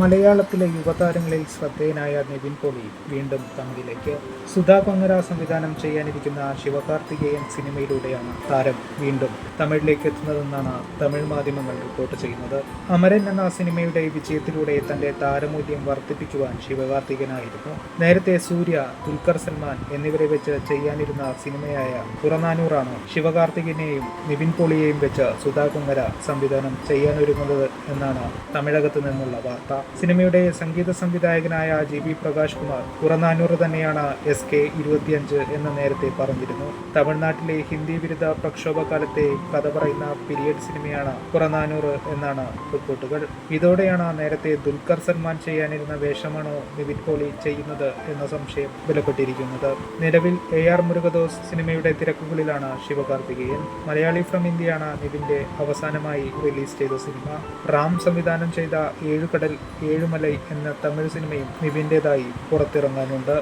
മലയാളത്തിലെ യുവതാരങ്ങളിൽ ശ്രദ്ധേയനായ നിവിൻ പോളി വീണ്ടും തമിഴിലേക്ക്. സുധാ കൊങ്ങര സംവിധാനം ചെയ്യാനിരിക്കുന്ന ശിവകാർത്തികേയൻ സിനിമയിലൂടെയാണ് താരം വീണ്ടും തമിഴിലേക്ക് എത്തുന്നതെന്നാണ് തമിഴ് മാധ്യമങ്ങൾ റിപ്പോർട്ട് ചെയ്യുന്നത്. അമരൻ എന്ന സിനിമയുടെ വിജയത്തിലൂടെ തന്റെ താരമൂല്യം വർദ്ധിപ്പിക്കുവാൻ ശിവകാർത്തികനായിരുന്നു. നേരത്തെ സൂര്യ ദുൽഖർ സൽമാൻ എന്നിവരെ വെച്ച് ചെയ്യാനിരുന്ന സിനിമയായ പുറനാനൂറാണ് ശിവകാർത്തികനെയും നിവിൻ പോളിയെയും വെച്ച് സുധാ കൊങ്ങര സംവിധാനം ചെയ്യാനൊരുങ്ങുന്നത് എന്നാണ് തമിഴകത്ത് നിന്നുള്ള വാർത്ത. സിനിമയുടെ സംഗീത സംവിധായകനായ ജി ബി പ്രകാശ് കുമാർ പുറനാനൂറ് തന്നെയാണ് എസ് കെ ഇരുപത്തിയഞ്ച് എന്ന് നേരത്തെ പറഞ്ഞിരുന്നു. തമിഴ്നാട്ടിലെ ഹിന്ദി വിരുദ്ധ പ്രക്ഷോഭകാലത്തെ കഥ പറയുന്ന പീരിയഡ് സിനിമയാണ് പുറനാനൂറ് എന്നാണ് റിപ്പോർട്ടുകൾ. ഇതോടെയാണ് നേരത്തെ ദുൽഖർ സൽമാൻ ചെയ്യാനിരുന്ന വേഷമാണോ നിവിൻ കോഹ്ലി ചെയ്യുന്നത് എന്ന സംശയം ബലപ്പെട്ടിരിക്കുന്നത് നിലവിൽ എ ആർ മുരുകദോസ് സിനിമയുടെ തിരക്കുകളിലാണ് ശിവകാർത്തികേയൻ. മലയാളി ഫ്രം ഇന്ത്യയാണ് നിവിന്റെ അവസാനമായി റിലീസ് ചെയ്ത സിനിമ. റാം സംവിധാനം ചെയ്ത ഏഴുകടൽ ഏഴുമലൈ എന്ന തമിഴ് സിനിമയും നിവിന്റെതായി പുറത്തിറങ്ങാനുണ്ട്.